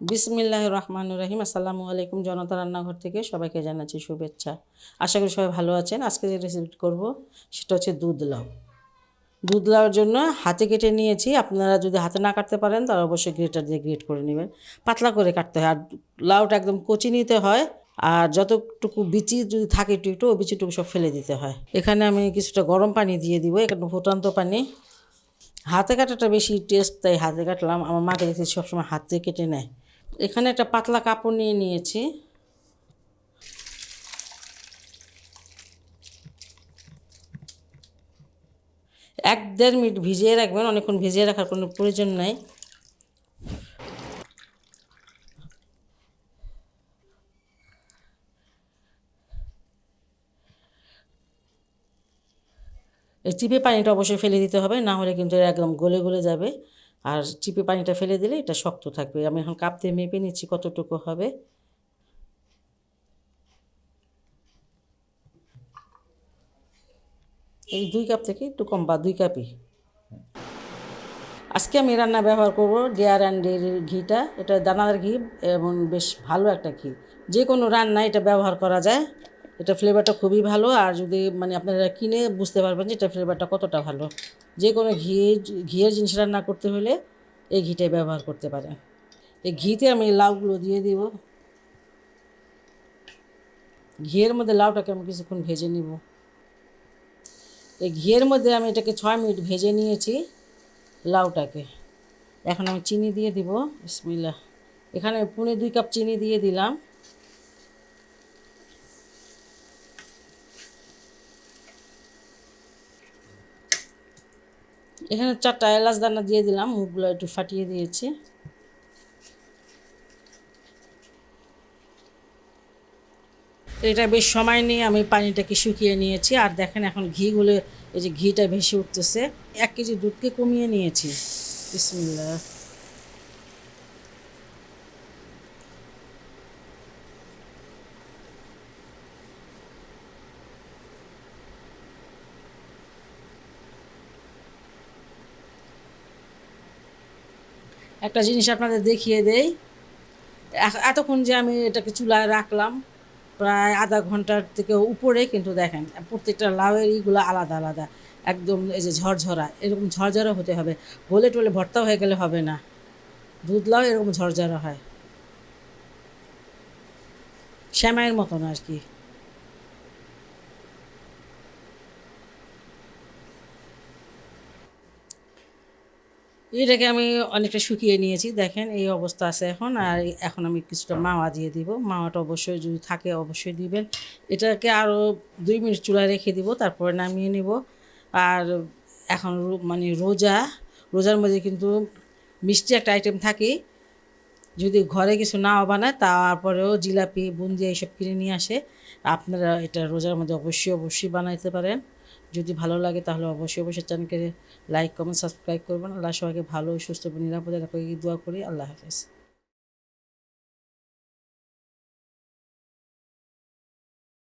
বিসমিল্লাহ রহমান রহিম আসসালামু আলাইকুম জনতা রান্নাঘর থেকে সবাইকে জানাচ্ছি শুভেচ্ছা। আশা করি সবাই ভালো আছেন। আজকে যে রেসিপি করব, সেটা হচ্ছে দুধ লাউ। দুধ লাউর জন্য হাতে কেটে নিয়েছি। আপনারা যদি হাতে না কাটতে পারেন, তাহলে অবশ্যই গ্রেটার দিয়ে গ্রেট করে নেবেন। পাতলা করে কাটতে হয়। আর লাউটা একদম কচি নিতে হয়। আর যতটুকু বিচি যদি থাকে একটু একটু, ওই বিচিটুকু সব ফেলে দিতে হয়। এখানে আমি কিছুটা গরম পানি দিয়ে দিব, এখানে ফুটান্ত পানি। হাতে কাটাটা বেশি টেস্ট তাই হাতে কাটলাম। আমার মাকে দেখছি সবসময় হাতে কেটে নেয়। এখানে একটা পাতলা কাপড় নিয়ে নিয়েছি। এক দেড় মিনিট ভিজিয়ে রাখবেন, অনেকক্ষণ ভিজিয়ে রাখার কোনো প্রয়োজন নাই। এই চিপে পানিটা অবশ্যই ফেলে দিতে হবে, না হলে কিন্তু একদম গলে গলে যাবে। আর চিপে পানিটা ফেলে দিলে এটা শক্ত থাকবে। আমি এখন কাপ দিয়ে মেপে নিচ্ছি কতটুকু হবে। এই দুই কাপ থেকে একটু কম বা দুই কাপই। আজকে আমি রান্না ব্যবহার করব ডেয়ার অ্যান্ড ডেয়ারির ঘিটা। এটা দানাদার ঘি এবং বেশ ভালো একটা ঘি। যে কোনো রান্না এটা ব্যবহার করা যায়। এটা ফ্লেভারটা খুবই ভালো। আর যদি মানে আপনারা কিনে বুঝতে পারবেন যে এটা ফ্লেভারটা কতটা ভালো। যে কোনো ঘি, ঘিয়ের জিনিস রান্না করতে হলে এই ঘিটাই ব্যবহার করতে পারেন এই ঘিতে আমি লাউগুলো দিয়ে দিব। ঘিয়ের মধ্যে লাউটাকে আমি কিছুক্ষণ ভেজে নিব। এই ঘিয়ের মধ্যে আমি এটাকে ছয় মিনিট ভেজে নিয়েছি লাউটাকে। এখন আমি চিনি দিয়ে দিব। বিসমিল্লাহ। এখানে পুনে দুই কাপ চিনি দিয়ে দিলাম। এখানে চারটা এলাচ দানা দিয়ে দিলাম, মুখগুলো একটু ফাটিয়ে দিয়েছি। এটা বেশ সময় নিয়ে আমি পানিটাকে শুকিয়ে নিয়েছি, আর দেখেন এখন ঘিগুলো, এই যে ঘিটা ভেসে উঠতেছে। এক কেজি দুধকে কমিয়ে নিয়েছি। বিসমিল্লাহ। একটা জিনিস আপনাদের দেখিয়ে দেই। এতক্ষণ যে আমি এটাকে চুলায় রাখলাম, প্রায় আধা ঘণ্টার থেকে উপরে, কিন্তু দেখেন, প্রত্যেকটা লাউয়ের ইগুলো আলাদা আলাদা। একদম এই যে ঝরঝরা, এরকম ঝরঝরা হতে হবে। গলে টলে ভর্তা হয়ে গেলে হবে না। দুধ লাউ এরকম ঝরঝরা হয়। শ্যামাইয়ের মতন আর কি। এটাকে আমি অনেকটা শুকিয়ে নিয়েছি। দেখেন এই অবস্থা আছে এখন। আর এখন আমি কিছুটা মাওয়া দিয়ে দিব। মাওয়াটা অবশ্যই যদি থাকে অবশ্যই দিবেন। এটাকে আরও দুই মিনিট চুলায় রেখে দিব, তারপরে নামিয়ে নিব। আর এখন মানে রোজা, রোজার মধ্যে কিন্তু মিষ্টি একটা আইটেম থাকে। যদি ঘরে কিছু নাও বানায়, তারপরেও জিলাপি, বুন্দিয়া এইসব কিনে নিয়ে আসে। আপনারা এটা রোজার মধ্যে অবশ্যই অবশ্যই বানাইতে পারেন। যদি ভালো লাগে তাহলে অবশ্যই অবশ্যই চ্যানেলকে লাইক কমেন্ট সাবস্ক্রাইব করবেন। আল্লাহ সবাইকে ভালো, সুস্থ নিরাপদে রাখে দোয়া করি। আল্লাহ হাফেজ।